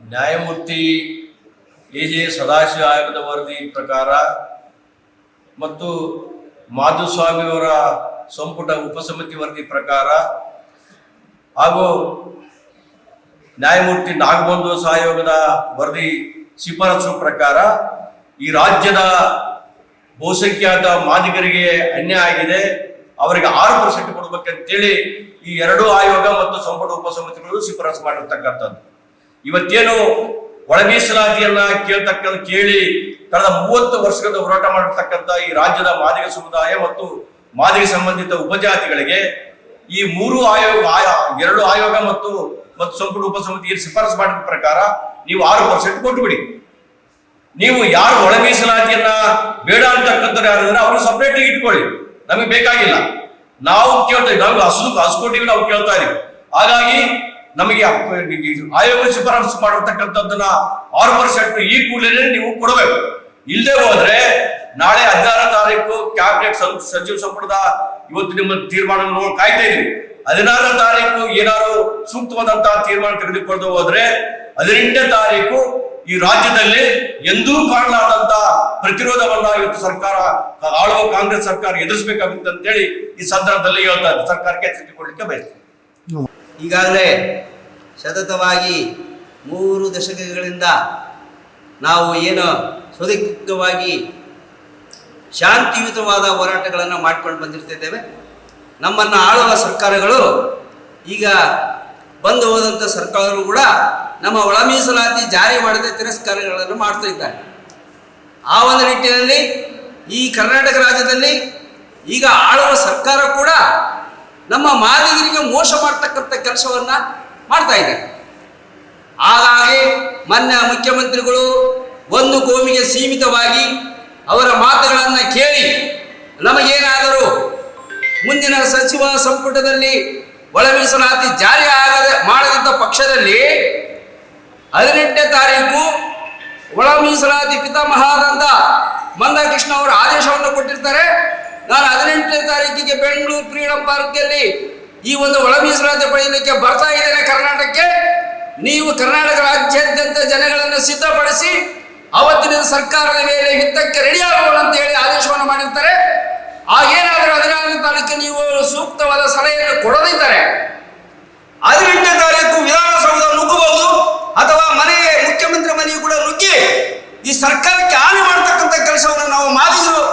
ನ್ಯಾಯಮೂರ್ತಿ A J Sadashiva ಆಯೋಗದ ವರದಿ ಪ್ರಕಾರ ಮತ್ತು ಮಾಧುಸ್ವಾಮಿಯವರ ಸಂಪುಟ ಉಪಸಮಿತಿ ವರದಿ ಪ್ರಕಾರ ಹಾಗೂ ನ್ಯಾಯಮೂರ್ತಿ ನಾಗಬಂಧು ಸಹಯೋಗದ ವರದಿ ಶಿಫಾರಸು ಪ್ರಕಾರ ಈ ರಾಜ್ಯದ ಬಹುಸಂಖ್ಯಾತ ಮಾದಿಗರಿಗೆ ಅನ್ಯಾಯ ಆಗಿದೆ. ಅವರಿಗೆ ಆರು ಪರ್ಸೆಂಟ್ ಕೊಡ್ಬೇಕಂತೇಳಿ ಈ ಎರಡು ಆಯೋಗ ಮತ್ತು ಸಂಪುಟ ಉಪಸಮಿತಿಗಳು ಶಿಫಾರಸು ಮಾಡಿರ್ತಕ್ಕಂಥದ್ದು. ಇವತ್ತೇನು ಒಳ ಮೀಸಲಾತಿಯನ್ನ ಕೇಳ್ತಕ್ಕ ಕೇಳಿ ಕಳೆದ ಮೂವತ್ತು ವರ್ಷಗಳಿಂದ ಹೋರಾಟ ಮಾಡಿರ್ತಕ್ಕಂಥ ಈ ರಾಜ್ಯದ ಮಾದಿಗ ಸಮುದಾಯ ಮತ್ತು ಮಾದಿಗ ಸಂಬಂಧಿತ ಉಪಜಾತಿಗಳಿಗೆ ಈ ಮೂರು ಆಯೋಗ, ಆಯ- ಎರಡು ಆಯೋಗ ಮತ್ತು ಮತ್ತು ಸಂಪುಟ ಉಪಸಮಿತಿ ಶಿಫಾರಸು ಮಾಡಿದ ಪ್ರಕಾರ ನೀವು ಆರು ಪರ್ಸೆಂಟ್ ಕೊಟ್ಟುಬಿಡಿ. ನೀವು ಯಾರು ಒಳ ಮೀಸಲಾತಿಯನ್ನ ಬೇಡ ಅಂತಕ್ಕಂಥವ್ರು ಯಾರು ಅವರು ಸಪ್ರೇಟ್ ಇಟ್ಕೊಳ್ಳಿ. ನಮಗೆ ಬೇಕಾಗಿಲ್ಲ. ನಾವು ಕೇಳ್ತಾ ಇದ್ದೀವಿ. ನಾವು ಹಸು ಹಸ್ಕೊಟ್ಟಿವಿ ನಾವು ಕೇಳ್ತಾ ಇದೀವಿ ಹಾಗಾಗಿ ನಮಗೆ ಆಯೋಗ ಶಿಫಾರಸು ಮಾಡಿರ್ತಕ್ಕಂಥದ್ದನ್ನ ಆರು ಪರ್ಸೆಂಟ್ ಈ ಕೂಡಲೇ ನೀವು ಕೊಡಬೇಕು. ಇಲ್ಲದೆ ಹೋದ್ರೆ ನಾಳೆ ಹದಿನಾರ ತಾರೀಕು ಕ್ಯಾಬಿನೆಟ್ ಸಚಿವ ಸಂಪುಟದ ಇವತ್ತು ನಿಮ್ಮ ತೀರ್ಮಾನ ಕಾಯ್ತಾ ಇದೀವಿ ಹದಿನಾರನೇ ತಾರೀಕು ಏನಾದ್ರು ಸೂಕ್ತವಾದಂತಹ ತೀರ್ಮಾನ ತೆಗೆದುಕೊಂಡು ಹೋದ್ರೆ ಹದಿನೆಂಟನೇ ತಾರೀಕು ಈ ರಾಜ್ಯದಲ್ಲಿ ಎಂದೂ ಕಾಣಲಾದಂತ ಪ್ರತಿರೋಧವನ್ನ ಇವತ್ತು ಸರ್ಕಾರ, ಆಳುವ ಕಾಂಗ್ರೆಸ್ ಸರ್ಕಾರ ಎದುರಿಸಬೇಕಾಗುತ್ತೆ ಅಂತೇಳಿ ಈ ಸಂದರ್ಭದಲ್ಲಿ ಹೇಳ್ತಾ ಸರ್ಕಾರಕ್ಕೆ ಎಚ್ಚರಿಕೆ ಬಯಸ್ತೀನಿ. ಈಗಾಗಲೇ ಸತತವಾಗಿ ಮೂರು ದಶಕಗಳಿಂದ ನಾವು ಏನು ಸುದೀರ್ಘವಾಗಿ ಶಾಂತಿಯುತವಾದ ಹೋರಾಟಗಳನ್ನು ಮಾಡ್ಕೊಂಡು ಬಂದಿರ್ತಿದ್ದೇವೆ. ನಮ್ಮನ್ನು ಆಳುವ ಸರ್ಕಾರಗಳು ಈಗ ಬಂದು ಹೋದಂಥ ಸರ್ಕಾರಗಳು ಕೂಡ ನಮ್ಮ ಒಳಮೀಸಲಾತಿ ಜಾರಿ ಮಾಡದೆ ತಿರಸ್ಕಾರಗಳನ್ನು ಮಾಡ್ತಾ ಇದ್ದಾರೆ. ಆ ಒಂದು ನಿಟ್ಟಿನಲ್ಲಿ ಈ ಕರ್ನಾಟಕ ರಾಜ್ಯದಲ್ಲಿ ಈಗ ಆಳುವ ಸರ್ಕಾರ ಕೂಡ ನಮ್ಮ ಮಾದಿಗರಿಗೆ ಮೋಸ ಮಾಡ್ತಕ್ಕಂಥ ಕೆಲಸವನ್ನ ಮಾಡ್ತಾ ಇದ್ದಾರೆ. ಹಾಗಾಗಿ ಮೊನ್ನೆ ಮುಖ್ಯಮಂತ್ರಿಗಳು ಒಂದು ಕೋಮಿಗೆ ಸೀಮಿತವಾಗಿ ಅವರ ಮಾತುಗಳನ್ನು ಕೇಳಿ ನಮಗೇನಾದರೂ ಮುಂದಿನ ಸಚಿವ ಸಂಪುಟದಲ್ಲಿ ಒಳ ಮೀಸಲಾತಿ ಜಾರಿ ಆಗದ ಮಾಡದಂಥ ಪಕ್ಷದಲ್ಲಿ ಹದಿನೆಂಟನೇ ತಾರೀಕು ಒಳ ಮೀಸಲಾತಿ ಪಿತಾಮಹಾದಂತ ಮಂದಕೃಷ್ಣ ಅವರು ಆದೇಶವನ್ನು ಕೊಟ್ಟಿರ್ತಾರೆ. ನಾನು ಹದಿನೆಂಟನೇ ತಾರೀಕಿಗೆ ಬೆಂಗಳೂರು ಫ್ರೀಡಂ ಪಾರ್ಕಲ್ಲಿ ಈ ಒಂದು ಒಳ ಮೀಸಲಾತಿ ಪಡೆಯಲಿಕ್ಕೆ ಬರ್ತಾ ಇದ್ದೇನೆ ಕರ್ನಾಟಕಕ್ಕೆ. ನೀವು ಕರ್ನಾಟಕ ರಾಜ್ಯಾದ್ಯಂತ ಜನಗಳನ್ನು ಸಿದ್ಧಪಡಿಸಿ ಅವತ್ತಿನ ಸರ್ಕಾರದ ಮೇಲೆ ಹಿತಕ್ಕೆ ರೆಡಿ ಅಂತ ಹೇಳಿ ಆದೇಶವನ್ನು ಮಾಡಿರ್ತಾರೆ. ಆಗೇನಾದರೂ ಹದಿನಾರನೇ ತಾರೀಕು ನೀವು ಸೂಕ್ತವಾದ ಸಲಹೆಯನ್ನು ಕೊಡದಿದ್ದಾರೆ ಹದಿನೆಂಟನೇ ತಾರೀಕು ವಿಧಾನಸೌಧ ನುಗ್ಗಬಹುದು ಅಥವಾ ಮನೆಯ ಮುಖ್ಯಮಂತ್ರಿ ಮನೆಯು ಕೂಡ ನುಗ್ಗಿ ಈ ಸರ್ಕಾರಕ್ಕೆ ಹಾನಿ ಮಾಡ್ತಕ್ಕಂಥ ಕೆಲಸವನ್ನು ನಾವು ಮಾದಿಗರು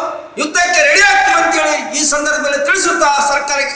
ಯುದ್ಧಕ್ಕೆ ರೆಡಿ ಆಗ್ತೀವಿ ಅಂತೇಳಿ ಈ ಸಂದರ್ಭದಲ್ಲಿ ತಿಳಿಸುತ್ತಾ ಸರ್ಕಾರಕ್ಕೆ